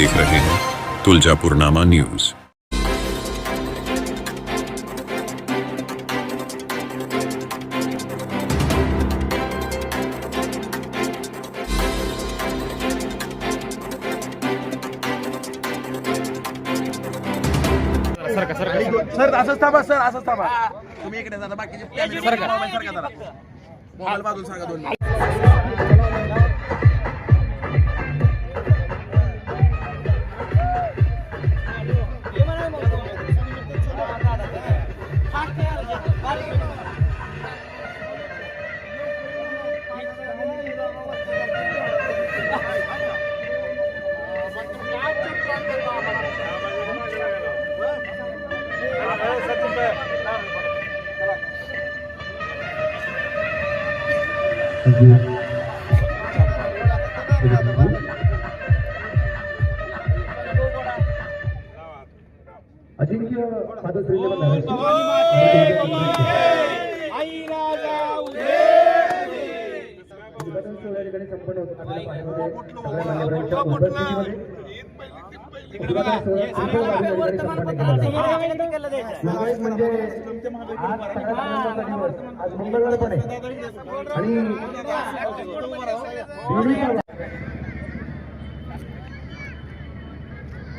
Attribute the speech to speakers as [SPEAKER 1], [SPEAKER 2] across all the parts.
[SPEAKER 1] देख रहे हैं। तुलजापुरनामा न्यूज।
[SPEAKER 2] सर असंच थांबा सर असंच थांबा. तुम्ही इकडे जाता बाकीचे मोबाईल सारखा जरा. मोबाईल बाजूला सांगा दोन
[SPEAKER 3] अजिंक्य फादर संपन्न होत म्हणजे आज सगळ्यात आनंदाचा दिवस आज मंगळवार पण आहे आणि देवीचा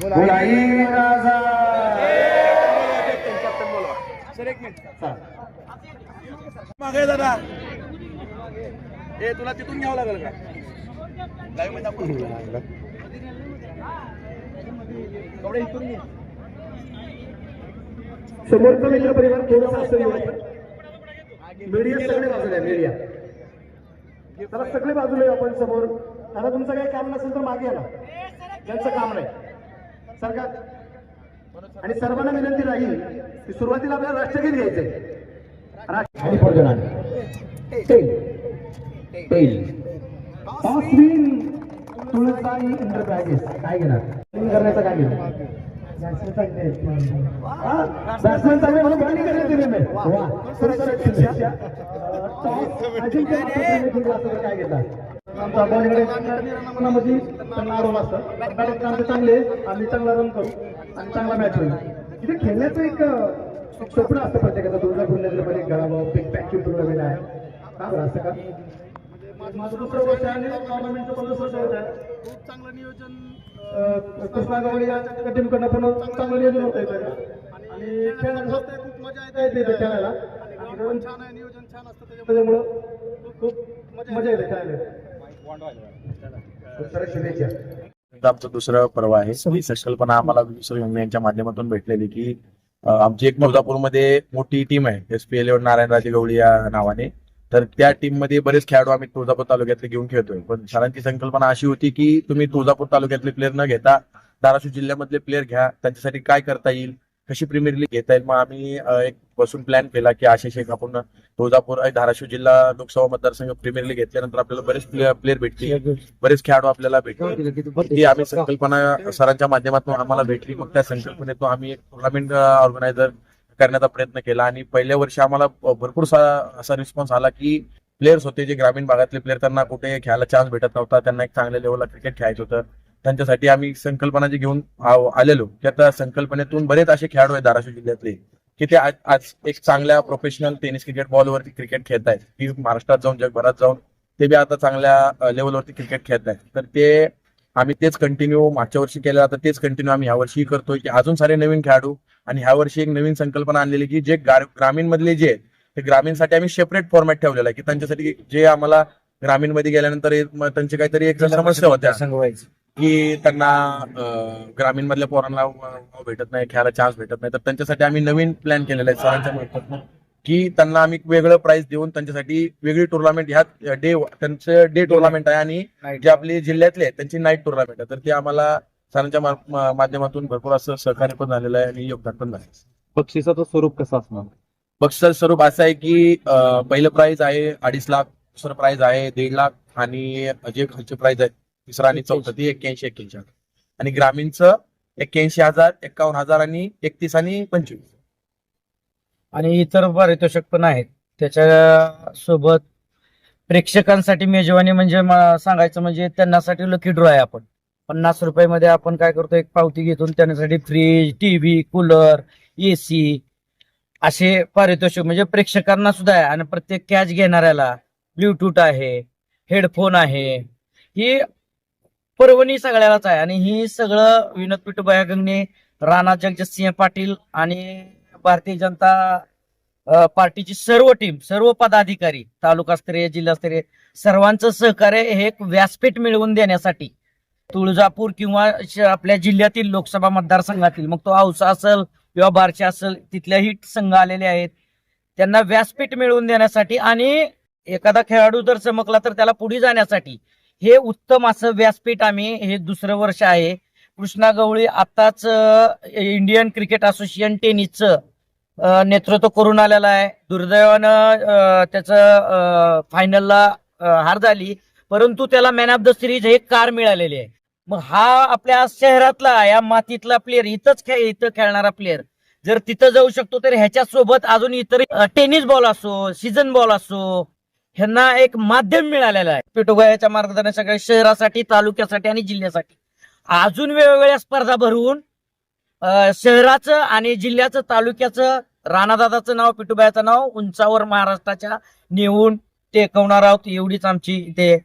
[SPEAKER 3] बोलाई राजा
[SPEAKER 2] सर एक मिनिट मागे दादा ए तुला तिथून घ्यावं लागेल का? लाईव्हमध्ये.
[SPEAKER 3] समोरचा मित्र परिवार थोडासा असेल मीडिया सगळे बाजूला आहे मीडिया त्याला सगळे बाजूला आहे आपण समोर. त्याला तुमचं काही काम नसेल तर मागे आला त्यांचं काम नाही. सरकार. आणि सर्वांना विनंती राहील की सुरुवातीला आपल्याला राष्ट्रगीत घ्यायचंय. राष्ट्र- आणि. तेल. तेल. तुळसाई एंटरप्राइजेस काय घेणार? करण्याचं काय घेणार? बॅट्समॅन चांगले म्हणून करण्यात दिले काय घेतला आमचा बॉलिंगकडे मध्ये त्यांना आरोप असतं. बॅटिंग आमचे चांगले आम्ही चांगला रन करू. आणि चांगला मॅच होईल. इथे खेळण्याचं एक स्वप्न असतं प्रत्येकाचं. दुर्गा बुलण्याचं पण एक घडावं बिग पॅक टुर्नामेंट आहे. का असं का? माझं दुसरं वर्ष आहे आणि टुर्नामेंटचं पण दुसरं वर्ष आहे.
[SPEAKER 2] खूप चांगलं नियोजन
[SPEAKER 3] कृष्णा गवळी टीमकडनं पण चांगलं नियोजन होत आहे आणि खेळायला
[SPEAKER 2] खूप मजा येते
[SPEAKER 3] येते इथे खेळायला.
[SPEAKER 2] आणि छान आहे नियोजन छान असतं त्याच्यामुळे.
[SPEAKER 3] खूप मजा येते. खेळायला.
[SPEAKER 4] आमचं दुसरं पर्व आहे. ही संकल्पना आम्हाला विश्व यांच्या माध्यमातून भेटलेली की आमची एक तुळजापूरमध्ये मोठी टीम आहे. S P L Narayanraje Gawali या नावाने. तर त्या टीममध्ये बरेच खेळाडू आम्ही तुळजापूर तालुक्यातले घेऊन खेळतोय. पण सरांची संकल्पना अशी होती की तुम्ही तुळजापूर तालुक्यातले प्लेअर न घेता धाराशिव जिल्ह्यामधले प्लेअर घ्या. त्यांच्यासाठी काय करता येईल? कशी प्रीमियर लीग घेता येईल? मग आम्ही एक बसून प्लॅन केला की आशिष एक आपण तुळजापूर धाराशिव जिल्हा लोकसभा मतदारसंघ प्रीमियर लीग घेतल्यानंतर आपल्याला बरेच प्लेअर भेटतील. बरेच खेळाडू आपल्याला भेटतील. आम्ही संकल्पना सरांच्या माध्यमातून आम्हाला भेटली. मग त्या संकल्पनेतून आम्ही एक टुर्नामेंट ऑर्गनायझर करण्याचा प्रयत्न केला आणि पहिल्या वर्षी आम्हाला भरपूर सा- असा रिस्पॉन्स आला की प्लेयर्स होते जे ग्रामीण भागातले प्लेयर त्यांना कुठे खेळायला चान्स भेटत नव्हता. त्यांना एक चांगल्या लेवलला क्रिकेट खेळायचं होतं. त्यांच्यासाठी आम्ही संकल्पना जी घेऊन आलेलो की आता संकल्पनेतून बरेच असे खेळाडू आहेत धाराशिव जिल्ह्यातले की ते आज आज एक चांगल्या प्रोफेशनल टेनिस क्रिकेट बॉलवरती क्रिकेट खेळत आहेत. की महाराष्ट्रात जाऊन जगभरात जाऊन ते बी आता चांगल्या लेवलवरती क्रिकेट खेळत आहेत. तर ते आम्ही तेच कंटिन्यू मागच्या वर्षी केलं आता तेच कंटिन्यू आम्ही ह्या वर्षी करतोय की अजून सारे नवीन खेळाडू आणि ह्या वर्षी एक नवीन संकल्पना आणलेली की जे ग्रामीण मधले जे आहेत, ते ग्रामीणसाठी आम्ही सेपरेट फॉर्मॅट ठेवलेला आहे की त्यांच्यासाठी जे आम्हाला ग्रामीणमध्ये गेल्यानंतर त्यांची काहीतरी एक समस्या होत्या. की त्यांना ग्रामीण मधल्या पोरांना भेटत नाही खेळायला चान्स भेटत नाही. तर त्यांच्यासाठी आम्ही नवीन प्लॅन केलेला आहे सरांच्या मार्फत. की त्यांना आम्ही वेगळं प्राइस देऊन त्यांच्यासाठी वेगळी टुर्नामेंट ह्या डे त्यांचं डे टुर्नामेंट आहे आणि जे आपले जिल्ह्यातले आहेत त्यांची नाईट टुर्नामेंट आहे. तर ते आम्हाला सरांच्या माध्यमातून भरपूर असं सहकार्य पण झालेलं आहे आणि योगदान पण झालं
[SPEAKER 5] बक्षिसाचं स्वरूप कसं असणार?
[SPEAKER 4] बक्षिसाचं स्वरूप असं आहे की पहिलं प्राइज आहे अडीच लाख दुसरं प्राइज आहे दीड लाख आणि जे खालचे प्राइज आहे तिसरं आणि चौथं ती एक्क्याऐंशी एक्क्याऐंशी हजार. आणि ग्रामीणचं एक्क्याऐंशी हजार एक्कावन्न हजार आणि एकतीस आणि पंचवीस.
[SPEAKER 6] आणि इतर पारितोषिक पण आहेत. त्याच्या सोबत प्रेक्षकांसाठी मेजवानी म्हणजे सांगायचं म्हणजे त्यांनासाठी लकी ड्रॉ आहे आपण. पन्नास रुपयामध्ये आपण काय करतो एक पावती घेतो त्यांच्यासाठी फ्रीज टीव्ही कूलर एसी असे पारितोषिक म्हणजे प्रेक्षकांना सुद्धा आहे. आणि प्रत्येक कॅच घेणाऱ्याला ब्ल्यूटूथ आहे हेडफोन आहे ही पर्वणी सगळ्यालाच आहे. आणि ही सगळं विनोद पिठूबाया गंगणे राणा जगजितसिंह पाटील आणि भारतीय जनता पार्टीची सर्व टीम सर्व पदाधिकारी तालुकास्तरीय जिल्हास्तरीय सर्वांचं सहकार्य हे एक व्यासपीठ मिळवून देण्यासाठी तुळजापूर किंवा आपल्या जिल्ह्यातील लोकसभा मतदारसंघातील मग तो औसा असेल किंवा बारशा असेल तिथल्याही संघ आलेले आहेत. त्यांना व्यासपीठ मिळवून देण्यासाठी आणि एखादा खेळाडू जर चमकला तर त्याला पुढे जाण्यासाठी हे उत्तम असं व्यासपीठ आम्ही हे दुसरं वर्ष आहे. कृष्णा गवळी आताच इंडियन क्रिकेट असोसिएशन टेनिसचं नेतृत्व करून आलेलं आहे. दुर्दैवानं त्याचं फायनलला हार झाली. परंतु त्याला मॅन ऑफ द सिरीज हे कार मिळालेली आहे. मग हा आपल्या शहरातला या मातीतला प्लेअर इथंच खेळ इथं खेळणारा प्लेअर जर तिथं जाऊ शकतो तर ह्याच्या सोबत अजून इतर टेनिस बॉल असो सीझन बॉल असो ह्यांना एक माध्यम मिळालेलं आहे. पिटोगायाच्या सगळ्या शहरासाठी तालुक्यासाठी आणि जिल्ह्यासाठी. अजून वेगवेगळ्या स्पर्धा भरवून शहराचं आणि जिल्ह्याचं तालुक्याचं राणादादाचं नाव पिटुबायाचं नाव उंचावर महाराष्ट्राच्या नेऊन टेकवणार आहोत. एवढीच आमची इथे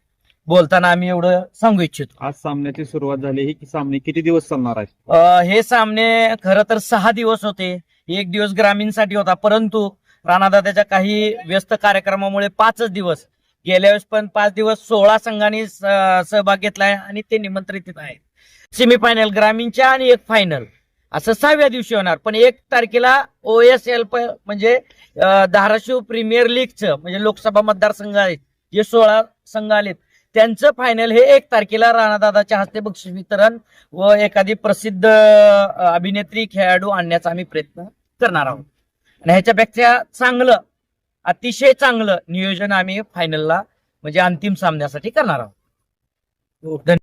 [SPEAKER 6] बोलताना आम्ही एवढं सांगू इच्छितो.
[SPEAKER 5] आज सामन्याची सुरुवात झाली. ही सामने किती दिवस चालणार आहे?
[SPEAKER 6] हे सामने खरं तर सहा दिवस होते. एक दिवस ग्रामीणसाठी होता. परंतु राणादादाच्या काही व्यस्त कार्यक्रमामुळे पाचच दिवस गेल्या वेळेस पण पाच दिवस सोळा संघांनी सहभाग घेतलाय आणि ते निमंत्रित आहेत. सेमीफायनल ग्रामीणच्या आणि एक फायनल असं सहाव्या दिवशी होणार. पण एक तारखेला ओ एस एल म्हणजे धाराशिव प्रीमियर लीगचं म्हणजे लोकसभा मतदारसंघ आहेत जे सोळा संघ आलेत त्यांचं फायनल हे एक तारखेला राणादादाच्या हस्ते बक्षीस वितरण व एखादी प्रसिद्ध अभिनेत्री खेळाडू आणण्याचा आम्ही प्रयत्न करणार आहोत. आणि ह्याच्यापेक्षा चांगलं अतिशय चांगलं नियोजन आम्ही फायनलला म्हणजे अंतिम सामन्यासाठी करणार आहोत. हो, धन्यवाद